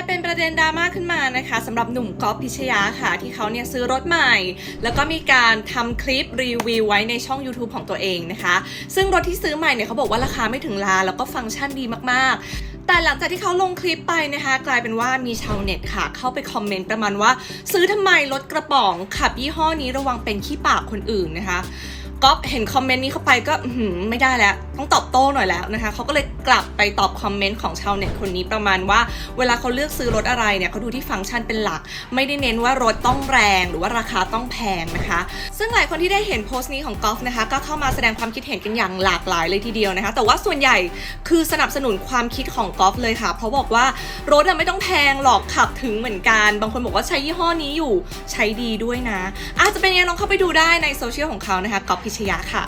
ายเป็นประเด็นดราม่าขึ้นมานะคะสำหรับหนุ่มก๊อฟพิชยาค่ะ ที่เขาเนี่ยซื้อรถใหม่ แล้วก็มีการทำคลิปรีวิวไว้ในช่อง YouTube ของตัวเองนะคะ ซึ่งรถที่ซื้อใหม่เนี่ยเขาบอกว่าราคาไม่ถึงล้านแล้วก็ฟังก์ชันดีมากๆ แต่หลังจากที่เขาลงคลิปไปนะคะ กลายเป็นว่ามีชาวเน็ตค่ะ เข้าไปคอมเมนต์ประมาณว่า ซื้อทำไมรถกระป๋องขับยี่ห้อนี้ระวังเป็นขี้ปากคนอื่นนะคะ ก๊อฟเห็นคอมเมนต์นี้เข้าไปก็ไม่ได้แล้ว ต้องตอบโต้หน่อยแล้วนะคะเขาก็เลยกลับไปตอบคอมเมนต์ของชาวเน็ตคนนี้ประมาณว่า เวลาเขาเลือกซื้อรถอะไรเนี่ยเขาดูที่ฟังก์ชันเป็นหลัก ไม่ได้เน้นว่ารถต้องแรง หรือว่าราคาต้องแพงนะคะ ซึ่งหลายคนที่ได้เห็นโพสต์นี้ของกอล์ฟนะคะ ก็เข้ามาแสดงความคิดเห็นกันอย่างหลากหลายเลยทีเดียวนะคะ แต่ว่าส่วนใหญ่คือสนับสนุนความคิดของกอล์ฟเลยค่ะ เพราะบอกว่ารถอะไม่ต้องแพงหรอกขับถึงเหมือนกัน บางคนบอกว่าใช้ยี่ห้อนี้อยู่ใช้ดีด้วยนะ อาจจะเป็นยังไงลองเข้าไปดูได้ในโซเชียลของเขานะคะกอล์ฟพิพิชยะค่ะ